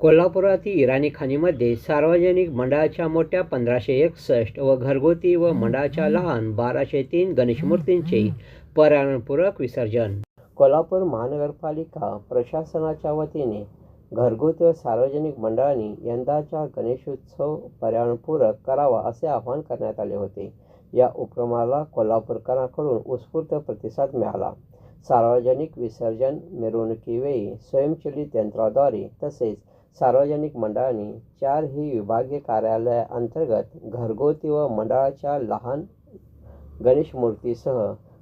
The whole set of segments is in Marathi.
कोल्हापुरातील इराणी खाणीमध्ये सार्वजनिक मंडळाच्या मोठ्या पंधराशे एकसष्ट व घरगुती व मंडळाच्या लहान बाराशे तीन गणेशमूर्तींचे पर्यावरणपूरक विसर्जन. कोल्हापूर महानगरपालिका प्रशासनाच्या वतीने घरगुती व सार्वजनिक मंडळांनी यंदाचा गणेशोत्सव पर्यावरणपूरक करावा असे आवाहन करण्यात आले होते. या उपक्रमाला कोल्हापूरकरांकडून उत्स्फूर्त प्रतिसाद मिळाला. सार्वजनिक विसर्जन मिरवणुकीवेळी स्वयंचलित यंत्राद्वारे तसेच सार्वजनिक मंडळांनी चारही विभागीय कार्यालयाअंतर्गत घरगुती व मंडळाच्या लहान गणेश मूर्तीसह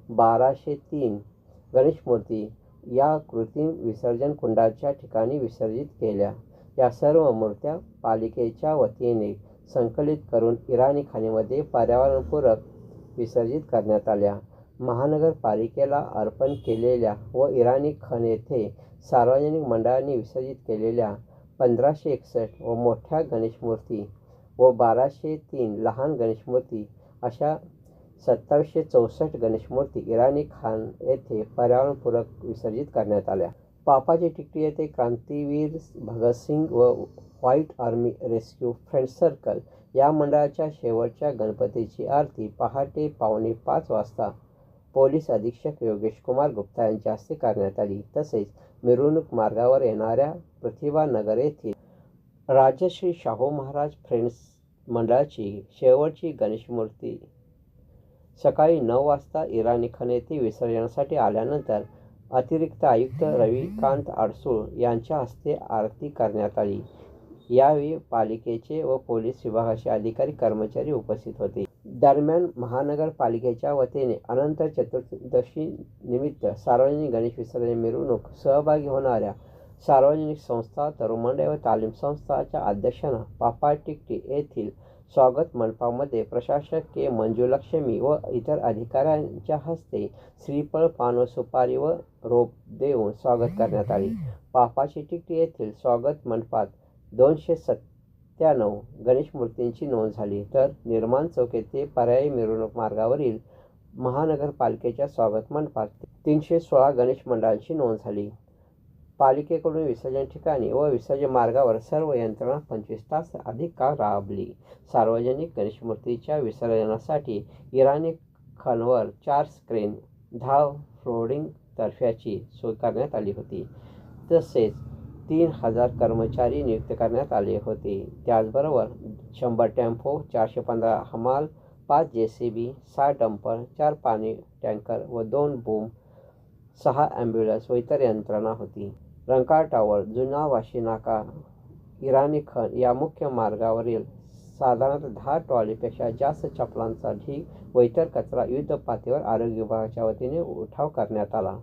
बाराशे तीन गणेश मूर्ती या कृत्रिम विसर्जन कुंडाच्या ठिकाणी विसर्जित केल्या. या सर्व मूर्त्या पालिकेच्या वतीने संकलित करून इराणी खाणीमध्ये पर्यावरणपूरक विसर्जित करण्यात आल्या. महानगरपालिकेला अर्पण केलेल्या व इराणी खण येथे सार्वजनिक मंडळांनी विसर्जित केलेल्या पंधराशे एकसष्ट व मोठ्या गणेशमूर्ती व बाराशे तीन लहान गणेशमूर्ती अशा सत्तावीसशे चौसष्ट गणेशमूर्ती इराणी खान येथे पर्यावरणपूरक विसर्जित करण्यात आल्या. पापाची टिकटी येथे क्रांतीवीर भगतसिंग व white army rescue friend circle या मंडळाच्या शेवटच्या गणपतीची आरती पहाटे पावणे पाच वाजता पोलीस अधीक्षक योगेश कुमार गुप्ता यांच्या हस्ते करण्यात आली. तसेच मिरवणूक मार्गावर येणाऱ्या प्रतिभा नगर येथील राजश्री शाहू महाराज फ्रेंड्स मंडळाची शेवटची गणेशमूर्ती सकाळी नऊ वाजता इराणी खन येथे विसर्जनासाठी आल्यानंतर अतिरिक्त आयुक्त रविकांत आडसूळ यांच्या हस्ते आरती करण्यात आली. यावेळी पालिकेचे व पोलीस विभागाचे अधिकारी कर्मचारी उपस्थित होते. दरम्यान महानगरपालिकेच्या वतीने अनंत चतुर्दशी निमित्त सार्वजनिक गणेश विसर्जन मिरवणूक सहभागी होणाऱ्या सार्वजनिक संस्था तरुण मंडळ व तालीम संस्थाच्या अध्यक्षांना पापा टिकटी येथील स्वागत मंडपामध्ये प्रशासक के मंजुलक्ष्मी व इतर अधिकाऱ्यांच्या हस्ते श्रीफळ पान व सुपारी व रोप देऊन स्वागत करण्यात आले. पापाची टिकटी येथील स्वागत मंडपात दोनशे सत्त्याण्णव गणेश मूर्तींची नोंद झाली तर निर्माण चौक येथे पर्यायी मिरवणूक मार्गावरील महानगरपालिकेच्या स्वागत मंडपात तीनशे सोळा गणेश मंडळांची नोंद झाली. पालिकेकडून विसर्जन ठिकाणी व विसर्जन मार्गावर सर्व यंत्रणा पंचवीस तास अधिक काळ राबली. सार्वजनिक गणेश मूर्तीच्या विसर्जनासाठी इराणी खनवर चार स्क्रीन दहा फ्लोडिंग तर्फ्याची सोय करण्यात आली होती. तसेच तीन हजार कर्मचारी नियुक्त करण्यात आले होते. त्याचबरोबर शंभर टेम्पो चारशे पंधरा हमाल पाच जे सी बी सहा डंपर चार पाणी टँकर व दोन बूम सहा ॲम्ब्युलन्स व इतर यंत्रणा होती. रंकाळ टावर जुना वाशी नाका इराणी खण या मुख्य मार्गावरील साधारणतः दहा ट्रॉलीपेक्षा जास्त चपलांचा ढीग व इतर कचरा युद्ध पातळीवर आरोग्य विभागाच्या वतीने उठाव करण्यात आला.